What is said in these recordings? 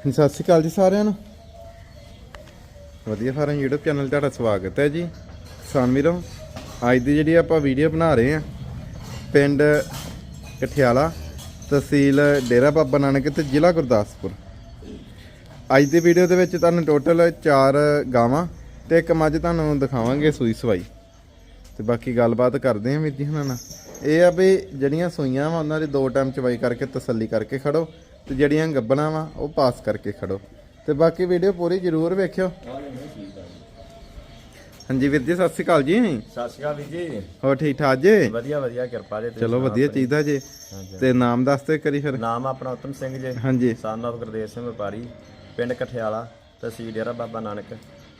ਸਤਿ ਸ਼੍ਰੀ ਅਕਾਲ ਜੀ ਸਾਰਿਆਂ ਨੂੰ। ਵਧੀਆ ਫਾਰਮ YouTube ਚੈਨਲ ਤੁਹਾਡਾ ਸਵਾਗਤ ਹੈ ਜੀ। ਕਿਸਾਨ ਵੀਰੋ, ਅੱਜ ਦੀ ਜਿਹੜੀ ਆਪਾਂ ਵੀਡੀਓ ਬਣਾ ਰਹੇ ਆ ਪਿੰਡ ਕਠਿਆਲਾ ਤਹਿਸੀਲ ਡੇਰਾ ਬਾਬਾ ਨਾਨਕ ਤੇ ਜ਼ਿਲ੍ਹਾ ਗੁਰਦਾਸਪੁਰ। ਅੱਜ ਦੀ ਵੀਡੀਓ ਦੇ ਵਿੱਚ ਤੁਹਾਨੂੰ ਟੋਟਲ 4 ਗਾਵਾਂ ਤੇ ਇੱਕ ਮੱਝ ਤੁਹਾਨੂੰ ਦਿਖਾਵਾਂਗੇ ਸੂਈ ਸਵਾਈ। ਤੇ ਬਾਕੀ ਗੱਲਬਾਤ ਕਰਦੇ ਆਂ ਵੀਰ ਜੀ ਹੁਣਾਂ ਨਾਲ। ਇਹ ਆ ਵੀ ਜਿਹੜੀਆਂ ਸੂਈਆਂ ਵਾ ਉਹਨਾਂ ਦੀ ਦੋ ਟਾਈਮ ਚਵਾਈ ਕਰਕੇ ਤਸੱਲੀ ਕਰਕੇ ਖੜੋ ਤੇ ਜਿਹੜੀਆਂ ਗੱਬਣਾ ਵਾ ਉਹ ਪਾਸ ਕਰਕੇ ਖੜੋ। ਤੇ ਬਾਕੀ ਵੀਡੀਓ ਪੂਰੀ ਜ਼ਰੂਰ ਵੇਖਿਓ। ਹਾਂਜੀ ਵੀਰ ਜੀ ਸਤਿ ਸ਼੍ਰੀ ਅਕਾਲ ਜੀ। ਸਤਿ ਸ਼੍ਰੀ ਅਕਾਲ ਵੀਰ ਜੀ। ਹੋਰ ਠੀਕ ਠਾਕ ਜੀ? ਵਧੀਆ ਵਧੀਆ ਕਿਰਪਾ ਜੀ ਚਲੋ ਵਧੀਆ? ਚੀਜ਼ ਜੀ। ਹਾਂਜੀ। ਤੇ ਨਾਮ ਦੱਸ ਤੇ ਕਰੀ ਫਿਰ। ਨਾਮ ਆਪਣਾ ਉਤਮ ਸਿੰਘ ਜੀ। ਹਾਂਜੀ। ਸਨ ਗੁਰਦੇਵ ਸਿੰਘ ਵਪਾਰੀ ਪਿੰਡ ਕਠਿਆਲਾ ਤਹਿਸੀਲ ਡੇਰਾ ਬਾਬਾ ਨਾਨਕ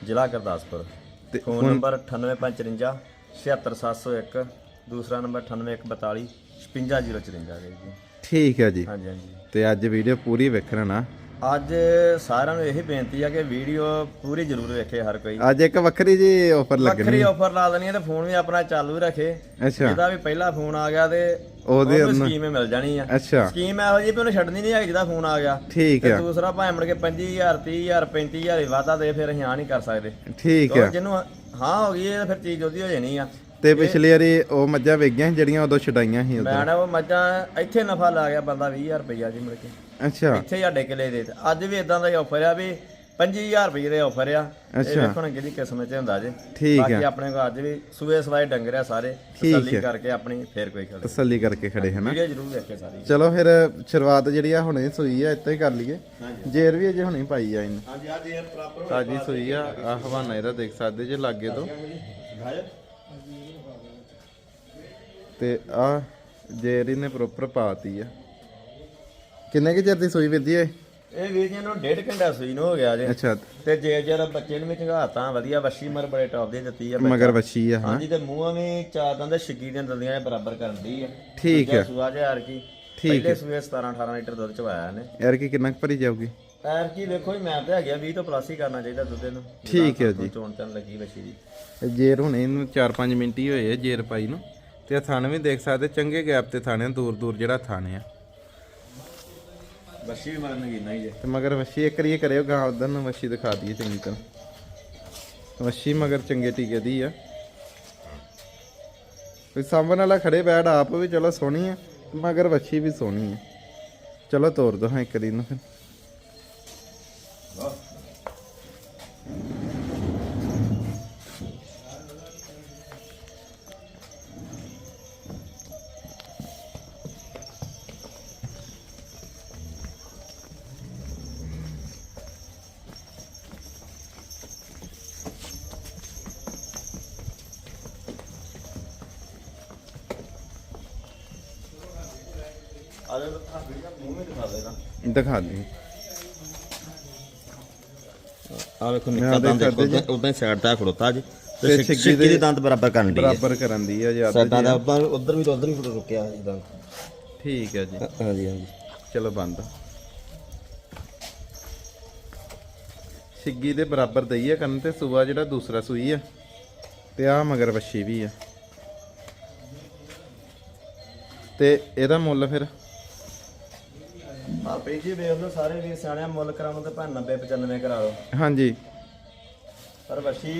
ਜ਼ਿਲ੍ਹਾ ਗੁਰਦਾਸਪੁਰ। ਤੇ ਫੋਨ ਨੰਬਰ 98554 76701 ਦੂਸਰਾ ਨੰਬਰ 98142 55054 ਜੀ। ਠੀਕ ਹੈ ਜੀ। ਹਾਂਜੀ ਹਾਂਜੀ। ਤੇ ਅੱਜ ਵੀਡੀਓ ਪੂਰੀ ਵੇਖਣਾ ਨਾ? ਅੱਜ ਸਾਰਿਆਂ ਨੂੰ ਇਹੀ ਬੇਨਤੀ ਆ ਕਿ ਵੀਡੀਓ ਪੂਰੀ ਜ਼ਰੂਰ ਵੇਖੇ ਹਰ ਕੋਈ। ਅੱਜ ਇੱਕ ਵੱਖਰੀ ਜੀ ਆਫਰ ਲੱਗਣੀ। ਵੱਖਰੀ ਆਫਰ ਲਾ ਦੇਣੀ ਹੈ ਤੇ ਫੋਨ ਵੀ ਆਪਣਾ ਚਾਲੂ ਰੱਖੇ। ਅੱਛਾ। ਜਿਹਦਾ ਵੀ ਪਹਿਲਾ ਫੋਨ ਆ ਗਿਆ ਤੇ ਉਹਦੇ ਉਹਨੂੰ ਸਕੀਮ ਹੀ ਮਿਲ ਜਾਣੀ ਆ। ਅੱਛਾ। ਸਕੀਮ ਇਹੋ ਜਿਹੀ ਵੀ ਉਹਨੂੰ ਛੱਡਣੀ ਨਹੀਂ ਹੈਗੀ ਜਿਹਦਾ ਫੋਨ ਆ ਗਿਆ। ਠੀਕ ਤੇ ਹੈ ਦੂਸਰਾ ਭਾਵੇਂ ਮੁੜ ਕੇ 25000 30000 35000 ਵਾਧਾ ਦੇ ਫਿਰ ਅਸੀਂ ਹਾਂ ਨਹੀਂ ਕਰ ਸਕਦੇ। ਠੀਕ ਹੈ ਜਿਹਨੂੰ ਹਾਂ ਹੋ ਗਈ ਇਹ ਫਿਰ ਚੀਜ਼ ਉਹਦੀ ਹੋ ਜਾਣੀ ਆ। ਤੇ ਪਿਛਲੀ ਵਾਰੀ ਉਹ ਮੱਝਾਂ ਵੇਗੀਆਂ ਜਿਹੜੀਆਂ ਉਦੋਂ ਛਡਾਈਆਂ ਸੀ ਉਦੋਂ ਮੈਂ ਨਾ ਉਹ ਮੱਝਾਂ ਇੱਥੇ ਨਫਾ ਲਾ ਗਿਆ ਬੰਦਾ 20000 ਰੁਪਈਆ ਜੀ ਮੁੜ ਕੇ। ਅੱਛਾ। ਇੱਥੇ ਹੀ ਸਾਡੇ ਕਿਲੇ ਦੇ ਤੇ। ਅੱਜ ਵੀ ਇਦਾਂ ਦਾ ਹੀ ਆਫਰ ਆ ਵੀ 25000 ਰੁਪਏ ਦੇ ਆਫਰ ਆ। ਇਹ ਅੱਛਾ। ਕਿਹਦੀ ਕਿਸਮਤ ਚ ਹੁੰਦਾ ਜੇ। ਠੀਕ ਬਾਕੀ ਆਪਣੇ ਕੋਲ ਅੱਜ ਵੀ ਸੂਏ ਸਵਾਏ ਡੰਗਰ ਆ ਸਾਰੇ। ਠੀਕ ਤਸੱਲੀ। ਕਰਕੇ ਆਪਣੀ ਫੇਰ ਕੋਈ ਖੜੇ। ਤਸੱਲੀ ਕਰਕੇ ਖੜੇ ਹਨਾ ਵੀਡੀਓ ਜ਼ਰੂਰ ਵੇਖੇ ਸਾਰੀ। ਚਲੋ ਫਿਰ ਸ਼ੁਰੂਆਤ ਜਿਹੜੀ ਆ ਹੁਣੇ ਸੂਈ ਆ ਇੱਥੇ ਹੀ ਕਰ ਲਈਏ। ਜੇਰ ਵੀ ਅਜੇ ਹੁਣੇ ਪਾਈ ਆ ਇਹਨੂੰ। ਹਾਂਜੀ ਅੱਜ ਇਹ ਪ੍ਰੋਪਰ ਤਾਜੀ ਸੂਈ ਆ ਆ ਹਵਾਨਾ ਇਹਦਾ ਦੇਖ ਸਕਦੇ ਜੇ ਲਾਗੇ ਤੋਂ। ਤੇ ਆ ਜੇਰ ਇਹਨੇ ਪ੍ਰੋਪਰ ਪਾਤੀ ਆ। ਕਿੰਨੇ ਕੁ ਚਿਰ ਦੀ ਸੂਈ ਵੀਰ ਜੀ ਇਹ ਵੀਰ ਜੀ ਨੂੰ ਡੇਢ ਘੰਟਾ ਸੂਈ ਨੂੰ ਹੋ ਗਿਆ ਜੇ। ਅੱਛਾ। ਤੇ ਜੇ ਜਰ ਬੱਚੇ ਨੂੰ ਵੀ ਚੰਗਾਤਾ ਵਧੀਆ ਵੱਛੀ ਮਰ ਬੜੇ ਟੌਪ ਦੀ ਦਿੱਤੀ ਆ। ਮਗਰ ਵੱਛੀ ਆ ਹਾਂ। ਹਾਂਜੀ ਤੇ ਮੂੰਹਾਂ ਵੀ ਚਾਰ ਦੰਦ ਛਿੱਗੀ ਦੀਆਂ ਦੰਦੀਆਂ ਦੇ ਬਰਾਬਰ ਕਰਨ ਦੀ ਆ। ਠੀਕ ਹੈ ਸੁਆ ਜਿਹਾ ਕੀ ਠੀਕ ਪਹਿਲੇ ਸੂਏ 17 18 ਲੀਟਰ ਦੁੱਧ ਚਵਾਇਆ ਨੇ ਯਾਰ ਕੀ ਕਿੰਨਾ ਕੁ ਭਰੀ ਜਾਊਗੀ? ਐਰ ਕੀ ਵੇਖੋ ਜੀ ਮੈਂ ਤੇ ਹੈਗਾ 20 ਤੋਂ ਪਲੱਸ ਹੀ ਕਰਨਾ ਚਾਹੀਦਾ ਦੁੱਧ ਨੂੰ ਠੀਕ ਹੈ ਜੀ। ਚੋਣ ਚਣ ਲੱਗੀ ਵੱਛੀ ਦੀ। ਜੇਰ ਹੁਣੇ ਇਹਨੂੰ 4-5 ਮਿੰਟ ਹੀ ਹੋਏ ਆ ਜੇਰ ਪਾਈ ਨੂੰ। ਤੇ ਆ ਥਣ ਵੀ ਦੇਖ ਸਕਦੇ ਚੰਗੇ ਗੈਪ ਤੇ ਥਾਣੇ ਦੂਰ ਦੂਰ ਜਿਹੜਾ ਥਾਣੇ ਆ। ਵੱਛੀ ਵੀ ਮਰਨ ਗਈ ਨਹੀਂ ਜੇ। ਤੇ ਮਗਰ ਵੱਛੀ ਇੱਕ ਰੀਏ ਕਰਿਓ ਗਾਂ ਉਧਰ ਨੂੰ ਵੱਛੀ ਦਿਖਾ ਦਈਏ ਚੰਗੀ ਤਰ੍ਹਾਂ। ਵੱਛੀ ਮਗਰ ਚੰਗੇ ਟੀਕੇ ਦੀ ਆ। ਕੋਈ ਸਾਂਭਣ ਵਾਲਾ ਖੜੇ ਬੈਠ ਆਪ ਵੀ ਚਲੋ ਸੋਹਣੀ ਆ ਮਗਰ ਵੱਛੀ ਵੀ ਸੋਹਣੀ ਆ। ਚਲੋ ਤੋਰ ਦੋ ਹਾਂ ਇੱਕ ਦੀ ਨੂੰ ਫਿਰ। ਆ ਦਿਖਾ ਦੇ। ਆ ਵੇਖੋ ਨਿੱਕਾ ਦੰਦ ਉਦਾਂ ਹੀ ਸਾਈਡ ਤੇ ਖੜੋਤਾ ਜੀ। ਤੇ ਛਿੱਕੀ ਦੇ ਦੰਦ ਬਰਾਬਰ ਕਰਨ ਦੀ ਬਰਾਬਰ ਕਰਨ ਦੀ ਆ ਜ਼ਿਆਦਾ ਸਾਡਾ ਦਾ ਉਧਰ ਵੀ ਤਾਂ ਉਧਰ ਵੀ ਰੁਕਿਆ ਜੀ ਦੰਦ। ਠੀਕ ਹੈ ਜੀ। ਹਾਂਜੀ ਹਾਂਜੀ। ਚਲੋ ਬੰਦ। ਛਿੱਗੀ ਦੇ ਬਰਾਬਰ ਦਈ ਆ ਕਰਨ ਤੇ ਸੂਆ ਜਿਹੜਾ ਦੂਸਰਾ ਸੂਈ ਆ ਤੇ ਆ ਮਗਰ ਵੱਛੀ ਵੀ ਆ ਤੇ ਇਹਦਾ ਮੁੱਲ ਫਿਰ? ਪਈ ਜੀ ਵੇਖ ਲਓ ਸਾਰੇ ਵੀਰ ਸਿਆਣਿਆ ਮੁੱਲ ਕਰਾਉਣ ਤੇ ਭਾਵੇਂ 90 95 ਕਰਾ ਲਓ। ਹਾਂਜੀ। ਪਰ ਵਸ਼ੀ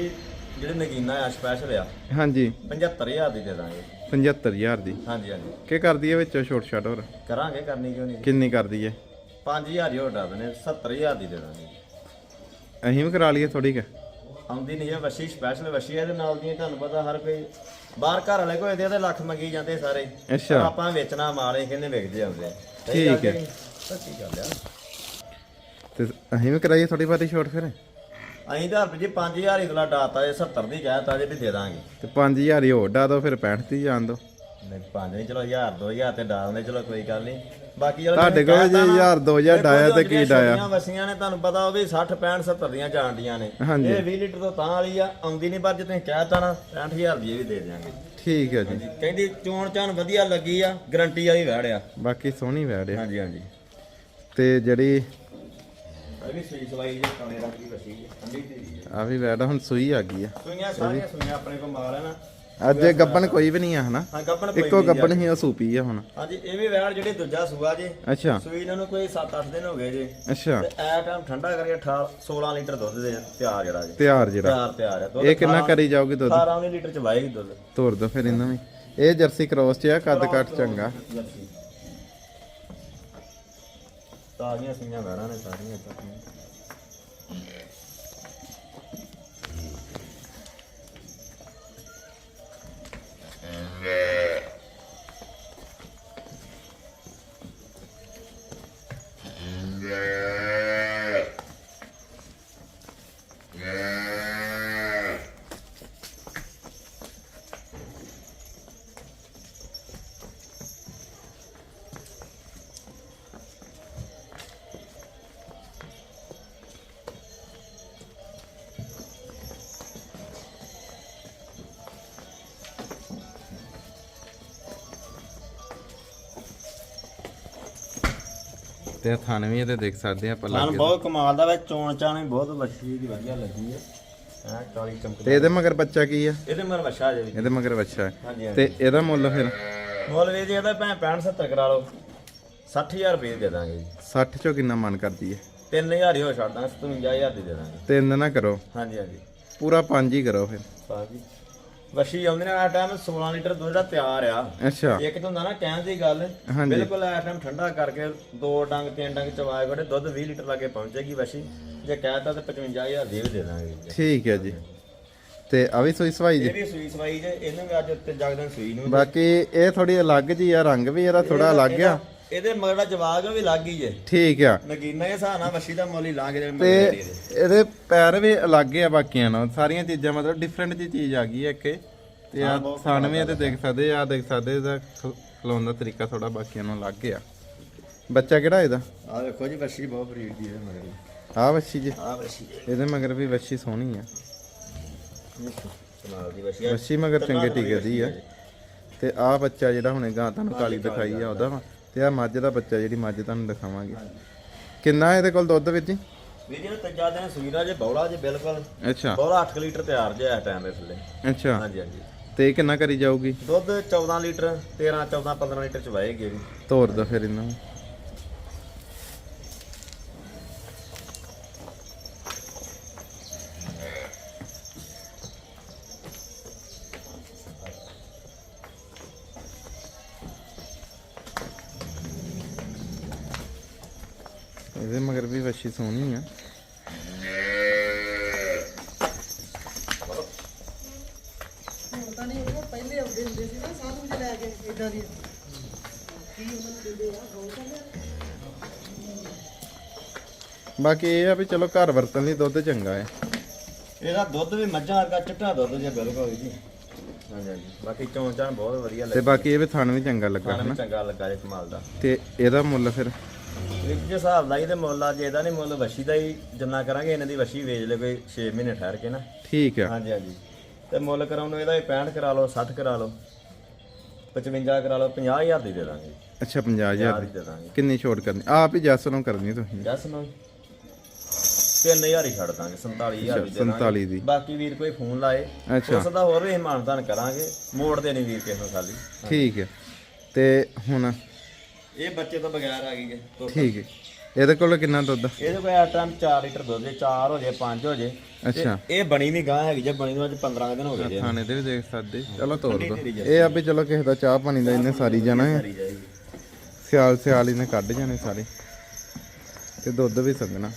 ਜਿਹੜੇ ਨਗੀਨਾ ਆ ਸਪੈਸ਼ਲ ਆ ਹਾਂਜੀ। 75000 ਦੀ ਦੇ ਦਾਂਗੇ। 75000 ਦੀ? ਹਾਂਜੀ ਹਾਂਜੀ। ਕੀ ਕਰਦੀ ਹੈ ਵਿੱਚੋਂ ਛੋਟ ਛਾਟ ਹੋਰ? ਕਰਾਂਗੇ ਕਰਨੀ ਕਿਉਂ ਨਹੀਂ? ਕਿੰਨੀ ਕਰਦੀ ਹੈ 5000 ਹੀ ਹੋਰ ਡਾ ਦਨੇ 70000 ਦੀ ਦੇ ਦਾਂਗੇ। ਅਸੀਂ ਵੀ ਕਰਾ ਲਈਏ ਥੋੜੀ ਕੁ। ਆਉਂਦੀ ਨਹੀਂ ਹੈ ਵਸ਼ੀ ਸਪੈਸ਼ਲ ਵਸ਼ੀ ਇਹਦੇ ਨਾਲ ਦੀਆਂ ਤੁਹਾਨੂੰ ਪਤਾ ਹਰ ਕੋਈ ਬਾਹਰ ਘਰ ਵਾਲੇ ਕੋਈ ਇਹਦੇ ਲੱਖ ਮੰਗੀ ਜਾਂਦੇ ਸਾਰੇ। ਅੱਛਾ। ਪਰ ਆਪਾਂ ਵੇਚਣਾ ਮਾਲੇ ਕਹਿੰਦੇ ਵਿਕਦੇ ਆਉਂਦੇ ਆ ਸਹੀ ਠੀਕ ਹੈ। ਸੱਚੀ ਗੱਲ ਆ। ਤੇ ਅਸੀਂ ਵੀ ਕਰਾਈਏ ਥੋੜੀ ਬਾਰੀ ਛੋਟ ਫਿਰ? ਅਸੀਂ ਤਾਂ ਜੀ 5000 ਹੀ ਤਲਾ ਡਾਤਾ ਜੇ 70 ਦੀ ਕਹਿਤਾ ਜੇ ਵੀ ਦੇ ਦਾਂਗੇ। ਤੇ 5000 ਹੀ ਹੋਰ ਡਾ ਦੋ ਫਿਰ 65 ਦੀ ਜਾਣ ਦੋ। ਨਹੀਂ ਪੰਜ ਨਹੀਂ ਚਲੋ 1000 2000 ਤੇ ਡਾ ਦਿੰਦੇ ਚਲੋ ਕੋਈ ਗੱਲ ਨਹੀਂ। ਬਾਕੀ ਚਲੋ ਤੁਹਾਡੇ ਕੋਲ ਜੇ 1000 2000 ਡਾਇਆ ਤੇ ਕੀ ਡਾਇਆ ਵਸੀਆਂ ਨੇ ਤੁਹਾਨੂੰ ਪਤਾ ਉਹ ਵੀ 60 65 70 ਦੀਆਂ ਜਾਣਦੀਆਂ ਨੇ। ਹਾਂਜੀ। ਇਹ 20 ਲੀਟਰ ਤੋਂ ਤਾਂ ਵਾਲੀ ਆ ਆਉਂਦੀ ਨਹੀਂ ਪਰ ਜੇ ਤੁਸੀਂ ਕਹਿਤਾ ਨਾ 65000 ਦੀ ਇਹ ਵੀ ਦੇ ਦਿਆਂਗੇ। ਠੀਕ ਹੈ ਜੀ। ਕਹਿੰਦੀ ਚੋਣ ਚਾਣ ਵਧੀਆ ਲੱਗੀ ਆ ਗਰੰਟੀ ਵਾਲੀ ਵੈੜ ਆ। ਬਾਕੀ ਸੋਹਣੀ ਵੈੜ ਆ। ਹਾਂਜੀ ਹਾਂਜੀ। ਤੇ ਜਿਹੜੀ ਸੂਈ ਸਵਾਈ ਜੇ ਦੀ ਵਸੀ ਠੰਡੀ ਆ ਵੀ ਵੈੜ ਆ, ਹੁਣ ਸੂਈ ਆ ਗਈ ਆ। ਸੂਈਆਂ ਸਾਰੀਆਂ ਸੂਈਆਂ ਆਪਣੇ ਕੋਲ ਮਾਲ ਹੈ ਨਾ। ਅੱਜ ਇਹ ਗੱਬਣ ਕੋਈ ਵੀ ਨਹੀਂ ਆ ਹਨਾ? ਹਾਂ ਗੱਬਣ ਕੋਈ ਇੱਕੋ ਗੱਬਣ ਹੀ ਉਹ ਸੂਪੀ ਆ ਹੁਣ। ਹਾਂਜੀ ਇਹ ਵੀ ਵੈੜ ਜਿਹੜੀ ਦੂਜਾ ਸੂਆ ਜੇ। ਅੱਛਾ। ਸੂਈ ਇਹਨਾਂ ਨੂੰ ਕੋਈ 7-8 ਦਿਨ ਹੋ ਗਏ ਜੇ। ਅੱਛਾ। ਤੇ ਐ ਟਾਈਮ ਠੰਡਾ ਕਰਕੇ 18 16 ਲੀਟਰ ਦੁੱਧ ਦੇ ਤਿਆਰ ਜਿਹੜਾ ਜੇ। ਤਿਆਰ ਜਿਹੜਾ। ਤਿਆਰ ਤਿਆਰ ਹੈ ਦੁੱਧ ਇਹ ਕਿੰਨਾ ਕਰੀ ਜਾਊਗੀ ਦੁੱਧ? 18 19 ਲੀਟਰ ਚ ਵਾਏਗੀ ਦੁੱਧ। ਤੋਰ ਦੋ ਫਿਰ ਇਹਨਾਂ ਵੀ ਇਹ ਜਰਸੀ ਕ੍ਰੋਸ ਚ ਆ ਕੱਦ ਕੱਟ ਚੰਗਾ। ਤਾਜ਼ੀਆਂ ਸੀਆਂ ਵੈੜਾਂ ਨੇ ਸਾਰੀਆਂ ਚੱਕੀਆਂ ਤੇ ਥਣ ਵੀ ਇਹਦੇ ਦੇਖ ਸਕਦੇ ਆ ਆਪਾਂ ਮਨ ਲਾਗੇ ਬਹੁਤ ਕਮਾਲ ਦਾ ਵੇ ਚੋਣ ਚਾਣ ਵੀ ਬਹੁਤ ਵੱਛੀ ਦੀ ਵਧੀਆ ਲੱਗੀ ਹੈ ਐ ਕਾਲੀ ਚਮਕ ਤੇ ਇਹਦੇ ਮਗਰ ਬੱਚਾ ਕੀ ਆ? ਇਹਦੇ ਮਰ ਵਛਾ ਜੇ ਇਹਦੇ ਮਗਰ ਬੱਚਾ। ਹੈ ਹਾਂਜੀ ਹਾਂਜੀ। ਤੇ ਇਹਦਾ ਮੁੱਲ ਫਿਰ? ਮੁੱਲ ਵੀ ਜੀ ਇਹਦਾ ਭੈਣ 65 70 ਕਰਾ ਲਓ। 60000 ਰੁਪਏ ਦੇ ਦਾਂਗੇ ਜੀ। 60 ਚੋਂ ਕਿੰਨਾ ਮਨ ਕਰਦੀ ਹੈ 3000 ਹੀ ਹੋ ਛੱਡ ਦਾਂਗੇ 57000 ਦੀ ਦੇ ਦਾਂਗੇ। ਤਿੰਨ ਨਾ ਕਰੋ। ਹਾਂਜੀ ਹਾਂਜੀ। ਪੂਰਾ ਪੰਜ ਹੀ ਕਰੋ ਫਿਰ। ਸਾਜੀ ਵਸ਼ੀ ਆਉਂਦੇ ਨੇ ਆ ਟਾਈਮ 16 ਲੀਟਰ ਦੁੱਧ ਦਾ ਤਿਆਰ ਆ। ਅੱਛਾ। ਇੱਕ ਤਾਂ ਹੁੰਦਾ ਨਾ ਕਹਿਣ ਦੀ ਗੱਲ ਹਾਂਜੀ। ਬਿਲਕੁਲ ਆ ਟਾਈਮ ਠੰਡਾ ਕਰਕੇ ਦੋ ਡੰਗ ਤਿੰਨ ਡੰਗ ਚਵਾਏ ਕੋੜੇ ਦੁੱਧ 20 ਲੀਟਰ ਲਾਗੇ ਪਹੁੰਚੇਗੀ ਵਸ਼ੀ ਜੇ ਕਹਿਤਾ ਤਾਂ 55000 ਦੀ ਵੀ ਦੇ ਦਾਂਗੇ। ਠੀਕ ਹੈ ਜੀ। ਤੇ ਆ ਵੀ ਸੋਈ ਸਵਾਈ ਜੀ? ਇਹ ਵੀ ਸੂਈ ਸਵਾਈ ਜੇ ਇਹਨੂੰ ਵੀ ਅੱਜ ਉੱਤੇ ਜਗਦਨ ਸੂਈ ਨੂੰ ਬਾਕੀ ਇਹ ਥੋੜੀ ਅਲੱਗ ਜੀ ਆ ਰੰਗ ਵੀ ਇਹਦਾ ਥੋੜਾ ਅਲੱਗ ਆ। ਇਹਦੇ ਮਗੜਾ ਜਵਾਗ ਵੀ ਲੱਗ ਗਈ ਜੇ। ਠੀਕ ਆ। ਨਗੀਨਾ ਇਹ ਹਿਸਾਬ ਨਾਲ ਵਸ਼ੀ ਦਾ ਮੁੱਲ ਹੀ ਲਾਂਗੇ ਜੇ ਤੇ ਇਹਦੇ। ਪੈਰ ਵੀ ਅਲੱਗ ਆ ਬਾਕੀਆਂ ਨਾਲੋਂ। ਸਾਰੀਆਂ ਚੀਜ਼ਾਂ ਮਤਲਬ ਡਿਫਰੈਂਟ ਜੀ ਚੀਜ਼ ਆ ਗਈ ਹੈ ਇੱਕ। ਇਹ। ਤੇ ਆ ਸਣ ਵੀ ਇਹਦੇ ਦੇਖ ਸਕਦੇ ਆ ਦੇਖ ਸਕਦੇ ਇਹਦਾ ਖ- ਖਲਾਉਣ ਦਾ ਤਰੀਕਾ ਥੋੜਾ ਬਾਕੀਆਂ ਨਾਲੋਂ ਅਲੱਗ ਆ। ਬੱਚਾ ਕਿਹੜਾ ਇਹਦਾ? ਆ ਦੇਖੋ ਜੀ ਵਸ਼ੀ ਬਹੁਤ ਬਰੀਡ ਦੀ ਹੈ ਮਗਰ ਆ ਵੱਛੀ ਜੀ। ਆ ਵਸ਼ੀ ਇਹਦੇ ਮਗਰ ਵੀ ਵੱਛੀ ਸੋਹਣੀ ਆ। ਕਮਾਲ ਦੀ ਆ। ਵੱਛੀ ਮਗਰ ਚੰਗੇ ਟਿਕੇ ਦੀ ਆ। ਤੇ ਆ ਬੱਚਾ ਜਿਹੜਾ ਹੁਣੇ ਗਾਂ ਤੁਹਾਨੂੰ ਕਾਲੀ ਦਿਖਾਈ ਆ। ਉਹਦਾ ਵਾ। ਤੇ ਆ ਮੱਝ ਦਾ ਬੱਚਾ ਜਿਹੜੀ ਮੱਝ ਤੁਹਾਨੂੰ ਦਿਖਾਵਾਂਗੇ। ਕਿੰਨਾ ਇਹਦੇ ਕੋਲ ਦੁੱਧ ਵਿੱਚ ਜੀ? ਵੀਰ ਜੀ ਤੱਜਾ ਦਿਨ ਸੂਈਰਾ ਜੇ ਬੌਲਾ ਜੇ ਬਿਲਕੁਲ। ਅੱਛਾ। ਬੌਲਾ 8 ਲੀਟਰ ਤਿਆਰ ਜੇ ਇਸ ਟਾਈਮ ਦੇ ਥੱਲੇ। ਅੱਛਾ। ਹਾਂਜੀ ਹਾਂਜੀ। ਤੇ ਕਿੰਨਾ ਕਰੀ ਜਾਊਗੀ? ਦੁੱਧ 14 ਲੀਟਰ 13 14 15 ਲੀਟਰ ਚ ਵਾਏਗੀ ਵੀ। ਤੋਰ ਦੋ ਫਿਰ ਇਹਨਾਂ ਨੂੰ। ਇਹਦੇ ਮਗਰ ਵੀ ਵੱਛੀ ਸੋਹਣੀ ਆ। ਪਤਾ ਨਹੀਂ ਉਹ ਪਹਿਲੇ ਆਉਂਦੇ ਹੁੰਦੇ ਸੀ ਨਾ ਸਾਧੂ ਜੀ ਲੈ ਕੇ ਇਦਾਂ ਦੀ ਕੀ ਉਹਨਾਂ ਨੂੰ ਦਿੰਦੇ ਆ ਗਊ ਕਹਿੰਦੇ ਬਾਕੀ ਇਹ ਆ ਵੀ ਚਲੋ ਘਰ ਵਰਤਣ ਲਈ ਦੁੱਧ ਚੰਗਾ ਹੈ। ਇਹਦਾ ਦੁੱਧ ਵੀ ਮੱਝਾਂ ਵਰਗਾ ਚਿੱਟਾ ਦੁੱਧ ਜੇ ਬਿਲਕੁਲ ਜੀ। ਹਾਂਜੀ ਬਾਕੀ ਚਾਣ ਬਹੁਤ ਵਧੀਆ ਤੇ ਲੱਗਾ। ਬਾਕੀ ਇਹ ਵੀ ਥਣ ਵੀ ਚੰਗਾ ਲੱਗਾ ਹਨਾ। ਚੰਗਾ ਲੱਗਾ ਜੇ ਕਮਾਲ ਦਾ। ਤੇ ਇਹਦਾ ਮੁੱਲ ਫਿਰ? ਇੱਕ ਜੇ ਹਿਸਾਬ ਲਾਈ ਤੇ ਮੁੱਲ ਆ ਜੇ ਇਹਦਾ ਨਹੀਂ ਮੁੱਲ ਵਸ਼ੀ ਦਾ ਹੀ ਜਿੰਨਾ ਕਰਾਂਗੇ ਇਹਨਾਂ ਦੀ ਵਸ਼ੀ ਵੇਚ ਲੈ ਕੋਈ 6 ਮਹੀਨੇ ਠਹਿਰ ਕੇ ਨਾ। ਠੀਕ ਆ। ਹਾਂਜੀ ਹਾਂਜੀ। ਤੇ ਮੁੱਲ ਕਰਾਉਣ ਨੂੰ ਇਹਦਾ ਵੀ 65 ਕਰਾ ਲਓ 60 ਕਰਾ ਲਓ 55 ਕਰਾ ਲਓ 50000 ਦੀ ਦੇ ਦਾਂਗੇ। ਅੱਛਾ 50000 ਹਜ਼ਾਰ ਦੀ। ਦੀ ਦੇ ਦਾਂਗੇ। ਕਿੰਨੀ ਛੋਟ ਕਰਨੀ? ਆਪ ਹੀ ਜੱਸ ਨੂੰ ਕਰਨੀ ਤੁਸੀਂ। ਜਸ ਨੂੰ 3000 ਹੀ ਛੱਡ ਦਾਂਗੇ 47000 ਦੀ ਦੇ ਦਾਂਗੇ। 47 ਦੀ। ਬਾਕੀ ਵੀਰ ਕੋਈ ਫੋਨ ਲਾਏ ਉਸ ਦਾ ਹੋਰ ਵੀ ਮਾਨਦਾਨ ਕਰਾਂਗੇ। ਮੋੜਦੇ ਨਹੀਂ ਵੀਰ ਕਿਸੇ ਨੂੰ ਖਾਲੀ। ਠੀਕ ਹੈ ਤੇ ਹੁਣ ਇਹ ਬੱਚੇ ਤੋਂ ਬਗੈਰ ਆ ਗਈ ਹੈ ਦੁੱਧ। ਠੀਕ ਹੈ। ਇਹਦੇ ਕੋਲ ਕਿੰਨਾ ਦੁੱਧ ਇਹਦੇ ਕੋਲ ਟਾਈਮ 4 ਲੀਟਰ ਦੁੱਧ ਜੇ 4 ਹੋ ਜੇ 5 ਹੋ ਜੇ। ਅੱਛਾ। ਇਹ ਬਣੀ ਵੀ ਗਾਂ ਹੈਗੀ ਜੇ ਬਣੀ ਨੂੰ ਅੱਜ 15 ਦਿਨ ਹੋ ਗਏ ਜੇ। ਥਾਣੇ ਦੇ ਵੀ ਦੇਖ ਸਕਦੇ। ਚਲੋ ਤੋਰ ਦੋ। ਇਹ ਆ ਵੀ ਚਲੋ ਕਿਸੇ ਦਾ ਚਾਹ ਪਾਣੀ ਦਾ ਇਹਨੇ ਸਾਰੀ ਜਾਣਾ ਹੈ। ਕਰੀ ਜਾਏਗੀ। ਸਿਆਲ ਸਿਆਲ ਇਹਨੇ ਕੱਢ ਜਾਣੇ ਸਾਰੇ। ਤੇ ਦੁੱਧ ਵੀ ਸੰਗਣਾ।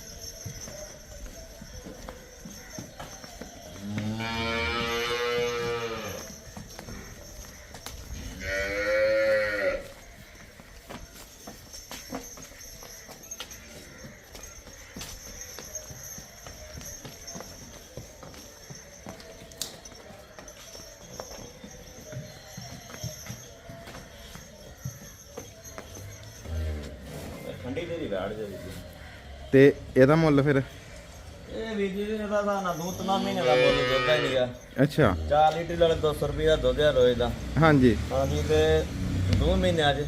ਜੇ। ਤੇ ਇਹਦਾ ਮੁੱਲ ਫਿਰ? ਇਹ ਵੀਰ ਜੀ ਇਹਦਾ ਤਾਂ ਨਾ ਦੋ ਤਿੰਨ ਮਹੀਨੇ ਦਾ ਮੁੱਲ ਦੁੱਧ ਹੀ ਨਹੀਂਗਾ। ਅੱਛਾ। 4 ਲੀਟਰ ਵਾਲੇ 200 ਰੁਪਏ ਦਾ ਦੁੱਧ ਆ ਰੋਜ਼ ਦਾ। ਹਾਂਜੀ। ਹਾਂਜੀ ਤੇ 2 ਮਹੀਨੇ ਅੱਜ।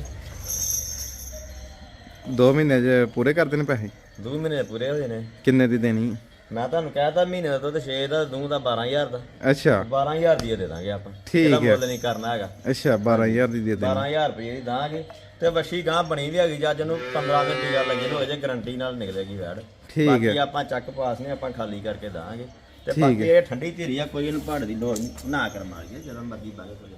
2 ਮਹੀਨੇ ਚ ਪੂਰੇ ਕਰ ਦੇਣੇ ਪੈਸੇ? 2 ਮਹੀਨੇ ਪੂਰੇ ਹੋਏ ਨੇ। ਕਿੰਨੇ ਦੀ ਦੇਣੀ? ਮੈਂ ਤੁਹਾਨੂੰ ਕਹਿਤਾ ਮਹੀਨੇ ਦਾ ਦੁੱਧ 6 ਦਾ ਦੂੰ ਦਾ 12000 ਦਾ। ਅੱਛਾ। 12000 ਦੀ ਦੇ ਦਾਂਗੇ ਆਪਾਂ। ਠੀਕ ਇਹਦਾ ਹੈ। ਮੁੱਲ ਨਹੀਂ ਕਰਨਾ ਹੈਗਾ। ਅੱਛਾ 12000 ਦੀ ਦੇ ਦੇ 12000 ਰੁਪਏ ਦੀ ਦਾਂਗੇ। ਤੇ ਵਸ਼ੀ ਗਾਂ ਬਣੀ ਵੀ ਹੈਗੀ ਜੱਜ ਨੂੰ 15 ਦਿਨ ਟੀਕਾ ਲੱਗੇ ਨੂੰ ਹੋ ਜੇ ਗਾਰੰਟੀ ਨਾਲ ਨਿਕਲੇਗੀ ਵੈੜ। ਠੀਕ ਬਾਕੀ ਹੈ। ਆਪਾਂ ਚੱਕ ਪਾਸ ਨਹੀਂ ਆਪਾਂ ਖਾਲੀ ਕਰਕੇ ਦਾਂਗੇ। ਤੇ ਬਾਕੀ ਇਹ ਠੰਡੀ ਧੀਰੀ ਆ ਕੋਈ ਇਹਨੂੰ ਪਹਾੜ ਦੀ ਲੋੜ ਨਹੀਂ ਨਾ ਕਰ ਮਾਰੀਏ ਜਦੋਂ ਮਰਜ਼ੀ ਬਾਗੇ ਕੋਲੇ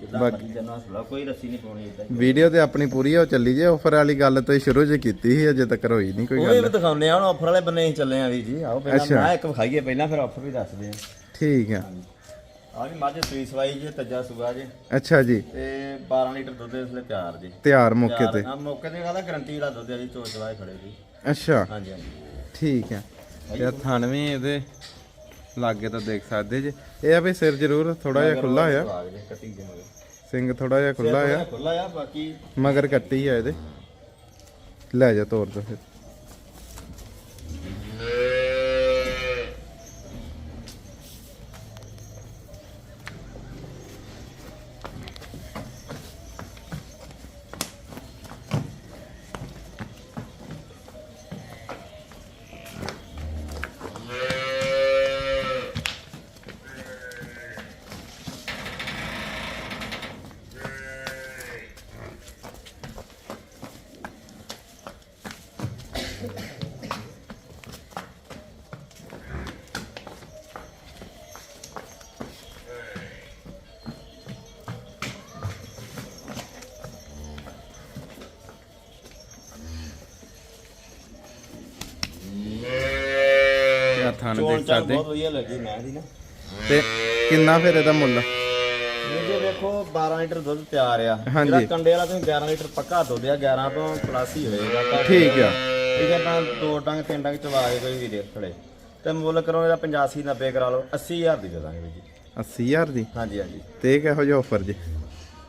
ਜਿੱਦਾਂ ਮਰਜ਼ੀ ਜਨਾ ਸੁਲਾ ਕੋਈ ਰੱਸੀ ਨਹੀਂ ਪਾਉਣੀ ਇਦਾਂ ਵੀਡੀਓ ਤੇ ਆਪਣੀ ਪੂਰੀ ਹੋ ਚੱਲੀ ਜੇ ਆਫਰ ਵਾਲੀ ਗੱਲ ਤੋਂ ਹੀ ਸ਼ੁਰੂ ਜੇ ਕੀਤੀ ਸੀ ਅਜੇ ਤੱਕ ਹੋਈ ਨਹੀਂ ਕੋਈ ਉਹ ਗੱਲ। ਵੀ ਦਿਖਾਉਂਦੇ ਆ ਹੁਣ ਆਫਰ ਵਾਲੇ ਬੰਨੇ ਹੀ ਚੱਲੇ ਆ ਵੀ ਜੀ। ਆਓ ਪਹਿਲਾਂ ਅੱਛਾ। ਮੈਂ ਇੱਕ ਵਿਖਾਈਏ ਪਹਿਲਾਂ ਫਿਰ ਆਫਰ ਵੀ ਦੱਸਦੇ ਆ। ਠੀਕ ਹੈ ਆ ਵੀ ਮੱਝ ਸੂਈ ਸਵਾਈ ਜੇ ਤੱਜਾ ਸੁਗਾ ਜੇ। ਅੱਛਾ ਜੀ। ਤੇ 12 ਲੀਟਰ ਦੁੱਧ ਇਸ ਲਈ ਤਿਆਰ ਜੀ। ਤਿਆਰ ਮੌਕੇ ਤੇ। ਆ ਮੌਕੇ ਤੇ ਕਹਦਾ ਗਾਰੰਟੀ ਵਾਲਾ ਦੁੱਧ ਆ ਜੀ ਚੋਚ ਵਾਏ ਖੜੇ ਜੀ। ਅੱਛਾ। ਹਾਂਜੀ ਹਾਂਜੀ। ਠੀਕ ਹੈ ਤੇ ਥਣ ਵੀ ਇਹਦੇ। ਲਾਗੇ ਤਾਂ ਦੇਖ ਸਕਦੇ ਜੇ। ਇਹ ਆ ਵੀ ਸਿਰ ਜ਼ਰੂਰ ਥੋੜਾ ਜਿਹਾ ਖੁੱਲਾ ਆ। ਸਿੰਘ ਥੋੜਾ ਜਿਹਾ ਖੁੱਲਾ ਆ। ਖੁੱਲਾ ਆ ਬਾਕੀ ਮਗਰ ਕੱਟੀ ਆ ਇਹਦੇ। ਲੈ ਜਾ ਤੋੜ ਦੋ ਫਿਰ। ਥਣ ਚੋਣ ਦੇਖ ਚਾਲ ਸਕਦੇ ਬਹੁਤ ਵਧੀਆ ਲੱਗੀ ਮੈਂ ਦੀ ਨਾ। ਤੇ ਕਿੰਨਾ ਫਿਰ ਇਹਦਾ ਮੁੱਲ? ਇਹ ਜੇ ਵੇਖੋ 12 ਲੀਟਰ ਦੁੱਧ ਤਿਆਰ ਆ। ਹਾਂਜੀ। ਜਿਹੜਾ ਕੰਡੇ ਵਾਲਾ ਤੁਸੀਂ 11 ਲੀਟਰ ਪੱਕਾ ਦੁੱਧ ਆ 11 ਤੋਂ ਪਲੱਸ ਹੀ ਹੋਏਗਾ। ਘੱਟ ਠੀਕ ਆ। ਠੀਕ ਹੈ ਤਾਂ ਦੋ ਡੰਗ ਤਿੰਨ ਡੰਗ ਚਵਾ ਕੇ ਕੋਈ ਵੀ ਦੇ ਖੜੇ ਤੇ ਮੁੱਲ ਕਰੋ ਇਹਦਾ 85 90 ਕਰਾ ਲਓ 80000 ਦੀ ਦੇ ਦਾਂਗੇ ਵੀਰ ਜੀ। 80000 ਦੀ? ਹਾਂਜੀ ਹਾਂਜੀ। ਤੇ ਇਹ ਕਿਹੋ ਜਿਹਾ ਆਫਰ ਜੀ?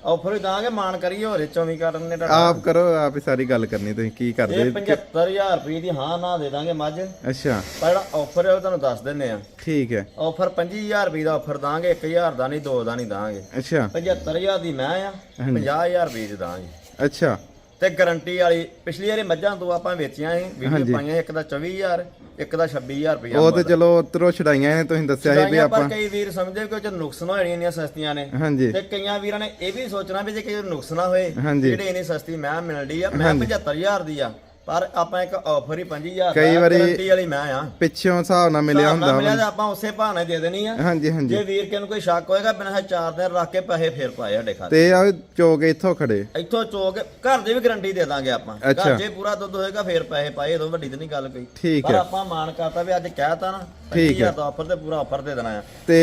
ਆਫਰ ਵੀ ਦਾਂਗੇ ਮਾਨ ਕਰੀਏ ਹੋਰ ਚੋਂ ਵੀ ਕਰਨ ਨੇ ਤੁਹਾਡਾ। ਆਪ ਕਰੋ ਆਪ ਹੀ ਸਾਰੀ ਗੱਲ ਕਰਨੀ ਤੁਸੀਂ ਕੀ ਇਹ ਕਰਦੇ? 75000 ਰੁਪਏ ਦੀ ਹਾਂ ਨਾ ਦੇ ਦਾਂਗੇ ਮੱਝ। ਪਰ ਅੱਛਾ ਜਿਹੜਾ ਆਫਰ ਹੈ ਉਹ ਤੁਹਾਨੂੰ ਦੱਸ ਦਿੰਨੇ ਆ ਠੀਕ ਹੈ। ਆਫਰ 25000 ਰੁਪਏ ਦਾ ਆਫਰ ਦਾਂਗੇ 1000 ਦਾ ਨਹੀਂ ਦੋ ਦਾ ਨਹੀਂ ਦਾਂਗੇ। ਅੱਛਾ। 75000 ਦੀ ਮੈਂ ਆ 50000 ਰੁਪਏ ਦੀ ਦਾਂਗੇ। ਅੱਛਾ। ਤੇ ਗਾਰੰਟੀ ਵਾਲੀ ਪਿਛਲੀ ਵਾਰੀ ਮੱਝਾਂ ਤੋਂ ਆਪਾਂ ਵੇਚੀਆਂ ਸੀ ਵੀਡੀਓ ਪਾਈਆਂ ਇੱਕ ਦਾ 24000 ਇੱਕ ਦਾ 26000 ਰੁਪਏ ਉਹ ਤੇ ਚਲੋ ਉਤਰੋਂ ਛਡਾਈਆਂ ਨੇ ਤੁਸੀਂ ਦੱਸਿਆ ਸੀ ਵੀ ਆਪਾਂ ਪਰ ਕਈ ਵੀਰ ਸਮਝਦੇ ਕਿ ਉਹ ਚ ਨੁਕਸ ਨਾ ਹੋਣੀ ਇੰਨੀਆਂ ਸਸਤੀਆਂ ਨੇ। ਤੇ ਕਈਆਂ ਵੀਰਾਂ ਨੇ ਇਹ ਵੀ ਸੋਚਣਾ ਵੀ ਜੇ ਕਿਸੇ ਨੂੰ ਨੁਕਸ ਨਾ ਹੋਏ। ਜਿਹੜੇ ਇੰਨੀ ਸਸਤੀ ਮੈਂ ਮਿਲਦੀ ਆ ਮੈਂ 75000 ਦੀ ਆ। ਪਰ ਆਪਾਂ ਇੱਕ ਆਫਰ ਹੀ 5000 ਕਈ ਵਾਰੀ- ਗਾਰੰਟੀ ਵਾਲੀ ਮੈਂ ਆ। ਪਿੱਛੋਂ ਹਿਸਾਬ ਨਾਲ ਮਿਲਿਆ ਹੁੰਦਾ ਮਿਲਿਆ ਤੇ ਆਪਾਂ ਉਸੇ ਬਹਾਨੇ ਦੇ ਦੇਣੀ ਆ। ਹਾਂਜੀ ਹਾਂਜੀ। ਜੇ ਵੀਰ ਕਿਨ ਕੋਈ ਸ਼ੱਕ ਹੋਏਗਾ ਬਿਨਾਂ ਚਾਰ ਦਿਨ ਰੱਖ ਕੇ ਪੈਸੇ ਫੇਰ ਪਾਏ ਸਾਡੇ ਖਾਤੇ ਤੇ ਆ ਚੋਕ ਇੱਥੋਂ ਖੜੇ। ਇੱਥੋਂ ਚੋਕ ਘਰ ਦੀ ਵੀ ਗਾਰੰਟੀ ਦੇ ਦਾਂਗੇ ਆਪਾਂ। ਅੱਛਾ। ਘਰ ਜੇ ਪੂਰਾ ਦੁੱਧ ਹੋਏਗਾ ਫੇਰ ਪੈਸੇ ਪਾਏ ਇਹ ਤੋਂ ਵੱਡੀ ਤੇ ਨਹੀਂ ਗੱਲ ਕੋਈ। ਠੀਕ ਪਰ ਹੈ। ਆਪਾਂ ਮਾਨ ਕਰਤਾ ਵੀ ਅੱਜ ਕਹਿਤਾ ਨਾ ਠੀਕ ਹੈ। 25000 ਦਾ ਆਫਰ ਤੇ ਪੂਰਾ ਆਫਰ ਦੇ ਦੇਣਾ ਆ। ਤੇ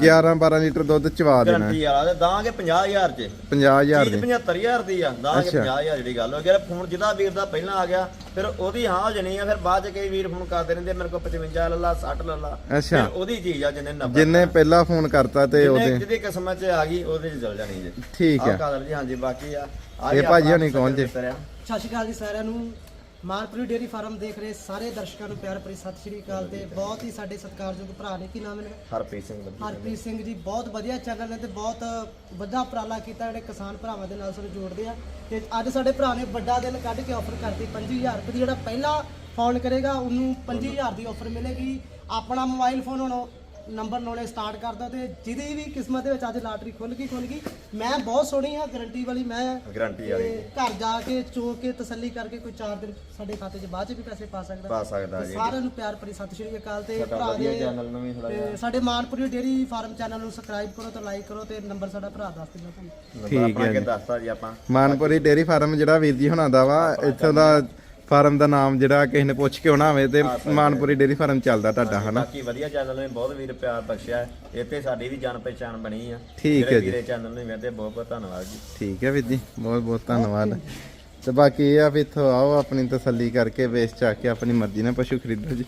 11 12 ਲੀਟਰ ਦੁੱਧ ਚਵਾ ਦੇਣਾ। ਗਾਰੰਟੀ ਵਾਲਾ ਤੇ ਦਾਂਗੇ 50000 ਚ। 50000 ਚੀਜ਼ ਦੇ। 75000 ਦੀ ਆ ਦਾਂਗੇ ਅੱਛਾ। 50000 ਜਿਹੜੀ ਗੱਲ ਹੋ ਗਈ ਫੋਨ ਜਿਹਦਾ ਵੀਰ ਦਾ ਪਹਿਲਾਂ ਆ ਗਿਆ ਫਿਰ ਉਹਦੀ ਹਾਂ ਹੋ ਜਣੀ ਆ ਫਿਰ ਬਾਅਦ ਚ ਕਈ ਵੀਰ ਫੋਨ ਕਰਦੇ ਰਹਿੰਦੇ ਮੇਰੇ ਕੋਲ 55 ਲੱਲਾ 60 ਲੱਲਾ ਅੱਛਾ। ਉਹਦੀ ਚੀਜ਼ ਆ ਜਿੰਨੇ 90 ਜਿੰਨੇ ਪਹਿਲਾਂ ਫੋਨ ਕਰਤਾ ਤੇ ਉਹਦੇ ਜਿਹਦੀ ਕਿਸਮਤ ਚ ਆ ਗਈ ਉਹਦੇ ਚ ਚਲ ਜਾਣੀ ਜੀ। ਠੀਕ ਹੈ। ਕਾਦਰ ਜੀ ਹਾਂਜੀ ਬਾਕੀ ਆ। ਆ ਇਹ ਭਾਜੀ ਹੋਣੀ ਕੌਣ ਜੀ? ਆ। ਸਤਿ ਸ਼੍ਰੀ ਅਕਾਲ ਜੀ ਸਾਰਿਆਂ ਨੂੰ। ਮਾਲਪੁਰੀ ਡੇਅਰੀ ਫਾਰਮ ਦੇਖ ਰਹੇ ਸਾਰੇ ਦਰਸ਼ਕਾਂ ਨੂੰ ਪਿਆਰ ਭਰੀ ਸਤਿ ਸ਼੍ਰੀ ਅਕਾਲ ਤੇ ਬਹੁਤ ਹੀ ਸਾਡੇ ਸਤਿਕਾਰਯੋਗ ਭਰਾ ਨੇ। ਕੀ ਨਾਮ ਹੈ ਹਰਪ੍ਰੀਤ ਸਿੰਘ ਬੱਬੀ ਹਰਪ੍ਰੀਤ ਸਿੰਘ ਜੀ ਬਹੁਤ ਵਧੀਆ ਚੈਨਲ ਹੈ ਤੇ ਬਹੁਤ ਵੱਡਾ ਉਪਰਾਲਾ ਕੀਤਾ ਜਿਹੜੇ ਕਿਸਾਨ ਭਰਾਵਾਂ ਦੇ ਨਾਲ ਸਾਨੂੰ ਜੋੜਦੇ ਆ। ਤੇ ਅੱਜ ਸਾਡੇ ਭਰਾ ਨੇ ਵੱਡਾ ਦਿਨ ਕੱਢ ਕੇ ਆਫਰ ਕਰਤੀ 25000 ਰੁਪਏ ਦੀ ਜਿਹੜਾ ਪਹਿਲਾ ਫੋਨ ਕਰੇਗਾ ਉਹਨੂੰ 25000 ਦੀ ਆਫਰ ਮਿਲੇਗੀ। ਆਪਣਾ ਮੋਬਾਈਲ ਫੋਨ ਹੁਣ ਨੰਬਰ ਲਾਉਣੇ ਸਟਾਰਟ ਕਰ ਦੋ ਤੇ ਜਿਹਦੀ ਵੀ ਕਿਸਮਤ ਦੇ ਵਿੱਚ ਅੱਜ ਲਾਟਰੀ ਖੁੱਲ ਗਈ ਖੁੱਲ ਗਈ। ਮੈਂ ਬਹੁਤ ਸੋਹਣੀ ਆ ਗਾਰੰਟੀ ਵਾਲੀ ਮੈਂ ਗਾਰੰਟੀ ਵਾਲੀ। ਤੇ ਘਰ ਜਾ ਕੇ ਚੋ ਕੇ ਤਸੱਲੀ ਕਰਕੇ ਕੋਈ 4 ਦਿਨ ਸਾਡੇ ਖਾਤੇ 'ਚ ਬਾਅਦ 'ਚ ਵੀ ਪੈਸੇ ਪਾ ਸਕਦਾ। ਪਾ ਸਕਦਾ ਤੇ ਜੀ। ਸਾਰਿਆਂ ਨੂੰ ਪਿਆਰ ਭਰੀ ਸਤਿ ਸ਼੍ਰੀ ਅਕਾਲ ਤੇ ਭਰਾ ਵਧੀਆ ਦੇ ਚੈਨਲ ਨੂੰ ਵੀ ਥੋੜਾ ਤੇ ਸਾਡੇ ਮਾਨਪੁਰੀ ਡੇਰੀ ਫਾਰਮ ਚੈਨਲ ਨੂੰ ਸਬਸਕ੍ਰਾਈਬ ਕਰੋ ਤੇ ਲਾਈਕ ਕਰੋ ਤੇ ਨੰਬਰ ਸਾਡਾ ਭਰਾ ਦੱਸ ਦਿੰਦਾ ਤੁਹਾਨੂੰ। ਜਿਹਾ ਆਪਣਾ ਕਿ ਦੱਸਤਾ ਜੀ ਆਪਾਂ? ਮਾਨਪੁਰੀ ਡੇਰੀ ਫਾਰਮ ਜਿਹੜਾ ਵੀਰ ਜੀ ਹੁਣਾਂ ਦਾ ਵਾ ਇੱਥੋਂ ਦਾ ਫਾਰਮ ਦਾ ਨਾਮ ਜਿਹੜਾ ਕਿਸੇ ਨੇ ਪੁੱਛ ਕੇ ਆਉਣਾ ਹੋਵੇ ਤੇ ਮਾਨਪੁਰੀ ਡੇਰੀ ਫਾਰਮ ਚੱਲਦਾ ਤੁਹਾਡਾ ਹਨਾ? ਬਾਕੀ ਵਧੀਆ ਚੈਨਲ ਨੇ ਬਹੁਤ ਵੀਰ ਪਿਆਰ ਬਖਸ਼ਿਆ ਹੈ। ਇੱਥੇ ਸਾਡੀ ਵੀ ਜਾਣ ਪਛਾਣ ਬਣੀ ਆ। ਠੀਕ ਹੈ ਜੀ। ਵੀਰੇ ਚੈਨਲ ਨੂੰ ਵੇਖਦੇ ਬਹੁਤ ਬਹੁਤ ਧੰਨਵਾਦ ਜੀ। ਠੀਕ ਹੈ ਵੀਰ ਜੀ ਬਹੁਤ ਬਹੁਤ ਧੰਨਵਾਦ। ਤੇ ਬਾਕੀ ਇਹ ਆ ਵੀ ਇੱਥੋਂ ਆਓ ਆਪਣੀ ਤਸੱਲੀ ਕਰਕੇ ਵੇਚ ਚਾ ਕੇ ਆਪਣੀ ਮਰਜ਼ੀ ਨਾਲ ਪਸ਼ੂ ਖਰੀਦੋ ਜੀ।